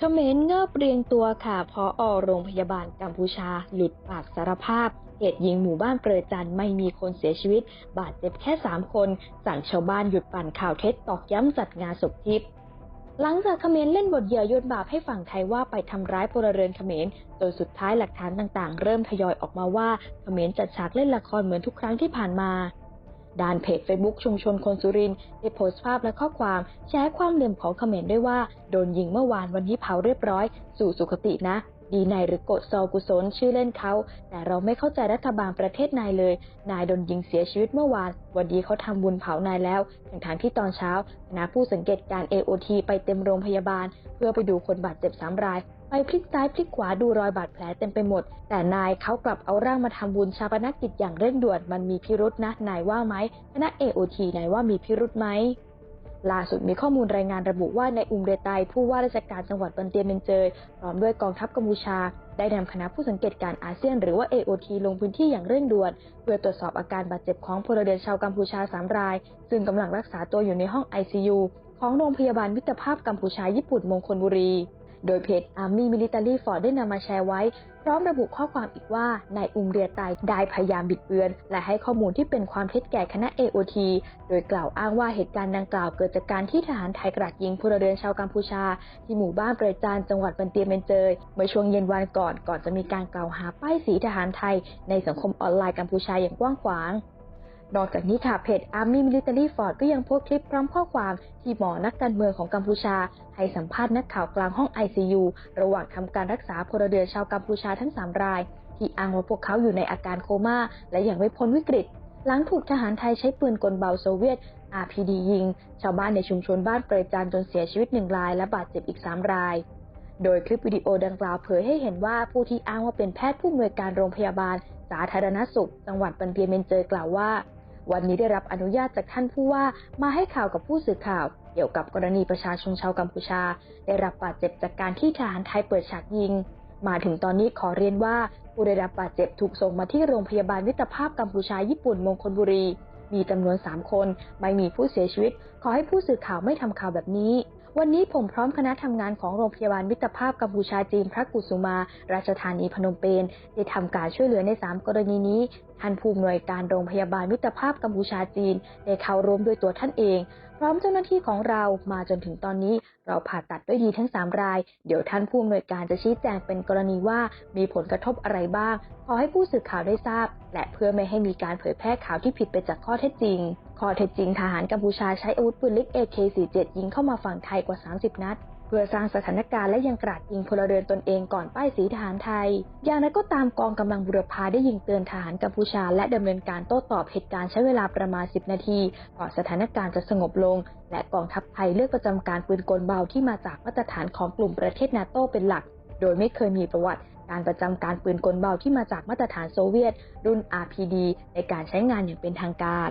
เขมรเงบเรียงตัวค่ะพออโรงพยาบาลกัมพูชา หลุดปากสารภาพ เหตุยิงหมู่บ้านเปรยจันไม่มีคนเสียชีวิต บาดเจ็บแค่ 3 คน สั่งชาวบ้านหยุดปั่นข่าวเท็จตอกย้ำจัดงานศพทิพย์หลังจากเขมรเล่นบทเหยื่อโยนบาปให้ฝั่งไทยว่าไปทำร้ายพลเรือนเขมรจนสุดท้ายหลักฐานต่างๆ เริ่มทยอยออกมาว่าเขมรจัดฉากเล่นละครเหมือนทุกครั้งที่ผ่านมา ด้านเพจ Facebook ชุมชนคนสุรินทร์ได้โพสต์ภาพและข้อความแชร์ความเหลื่อมของเขมรด้วยว่า โดนยิงเมื่อวานวันนี้เผาเรียบร้อย สู่สุคตินะ ดีนายหรือโกดซอกุศลชื่อเล่นเขา แต่เราไม่เข้าใจรัฐบาลประเทศนายเลย นายโดนยิงเสียชีวิตเมื่อวาน วันนี้เขาทำบุญเผานายแล้วทั้งทางที่ตอนเช้าคณะผู้สังเกตการ AOT ไปเต็มโรงพยาบาล เพื่อไปดูคนบาดเจ็บสามราย ไปพลิกซ้ายพลิกขวาดูรอยบาดแผลเต็มไปหมด แต่นายเขากลับเอาร่างมาทำบุญชาปนกิจอย่างเร่งด่วน มันมีพิรุษนะ นายว่าไหมคณะ AOT นายว่ามีพิรุษไหม ล่าสุดมีข้อมูลรายงานระบุว่าในอุมเรไตผู้ว่าราชการจังหวัดบันเตียเมนเจยพร้อมด้วยกองทัพกัมพูชา ได้นำคณะผู้สังเกตการอาเซียนหรือว่า AOT ลงพื้นที่อย่างเร่งด่วน เพื่อตรวจสอบอาการบาดเจ็บของพลเรือนชาวกัมพูชาสามราย ซึ่งกำลังรักษาตัวอยู่ในห้อง ICU ของโรงพยาบาลมิตรภาพกัมพูชาญี่ปุ่นมงคลบุรี โดยเพจ Army Military Ford ได้นำมาแชร์ไว้ พร้อมระบุข้อความอีกว่านายอุมเรียไตได้พยายามบิดเบือน และให้ข้อมูลที่เป็นความเท็จแก่คณะ AOT โดยกล่าวอ้างว่าเหตุการณ์ดังกล่าวเกิดจากการที่ทหารไทยกราดยิงพลเรือนชาวกัมพูชา ที่หมู่บ้านเปรจานจังหวัดบันเตียเมนเจยเมื่อช่วงเย็นวันก่อนก่อนจะมีการกล่าวหาป้ายสีทหารไทย ในสังคมออนไลน์กัมพูชาอย่างกว้างขวาง นอกจากนี้ค่ะเพจ Army Military Ford ก็ยังโพสต์คลิปพร้อมข้อความที่หมอนักการเมืองของกัมพูชา ให้สัมภาษณ์นักข่าวกลางห้อง ICU ระหว่างทำการรักษาพลเรือนชาวกัมพูชาทั้ง 3 ราย ที่อ้างว่าพวกเขาอยู่ในอาการโคม่า และยังไม่พ้นวิกฤต หลังถูกทหารไทยใช้ปืนกลเบาโซเวียต RPG ยิง ชาวบ้านในชุมชนบ้านเปรยจานจนเสียชีวิตหนึ่งรายและบาดเจ็บอีก 3 รายโดยคลิปวิดีโอดังกล่าวเผยให้เห็นว่าผู้ที่อ้างว่าเป็นแพทย์ผู้อำนวยการโรงพยาบาล สาธารณสุข จังหวัดบันเตียเมนเจยกล่าวว่า วันนี้ได้รับอนุญาตจากท่านผู้ว่ามาให้ข่าวกับผู้สื่อข่าว เกี่ยวกับกรณีประชาชนชาวกัมพูชา ได้รับบาดเจ็บจากการที่ทหารไทยเปิดฉากยิง มาถึงตอนนี้ขอเรียนว่าผู้ได้รับบาดเจ็บถูกส่งมาที่โรงพยาบาลมิตรภาพกัมพูชาญี่ปุ่นมงคลบุรี มีจำนวน 3 คน ไม่มีผู้เสียชีวิต ขอให้ผู้สื่อข่าวไม่ทำข่าวแบบนี้ วันนี้ผมพร้อมคณะทำงานของโรงพยาบาลมิตรภาพกัมพูชาจีนพระกุสุมา ราชธานีพนมเปญได้ทำการช่วยเหลือใน 3 กรณีนี้ท่านผู้อำนวยการโรงพยาบาลมิตรภาพกัมพูชาจีน ได้เข้าร่วมด้วยตัวท่านเอง พร้อมเจ้าหน้าที่ของเรามาจนถึงตอนนี้ เราผ่าตัดด้วยดีทั้ง 3 ราย เดี๋ยวท่านผู้อำนวยการจะชี้แจงเป็นกรณีว่ามีผลกระทบอะไรบ้าง ขอให้ผู้สื่อข่าวได้ทราบ และเพื่อไม่ให้มีการเผยแพร่ข่าวที่ผิดไปจากข้อเท็จจริง ข้อเท็จจริงทหารกัมพูชาใช้อาวุธปืนเล็ก AK-47 ยิงเข้ามาฝั่งไทยกว่า 30 นัด เพื่อสร้างสถานการณ์และยังกราดยิงพลเรือนตนเองก่อนป้ายสีทหารไทย อย่างไรก็ตามกองกำลังบุรพาได้ยิงเตือนทหารกัมพูชา และดำเนินการโต้ตอบเหตุการณ์ใช้เวลาประมาณ 10 นาทีก่อนสถานการณ์จะสงบลง และกองทัพไทยเลือกประจำการปืนกลเบาที่มาจากมาตรฐานของกลุ่มประเทศนาโตเป็นหลักโดยไม่เคยมีประวัติ การประจำการปืนกลเบาที่มาจากมาตรฐานโซเวียตรุ่น RPD ในการใช้งานอย่างเป็นทางการ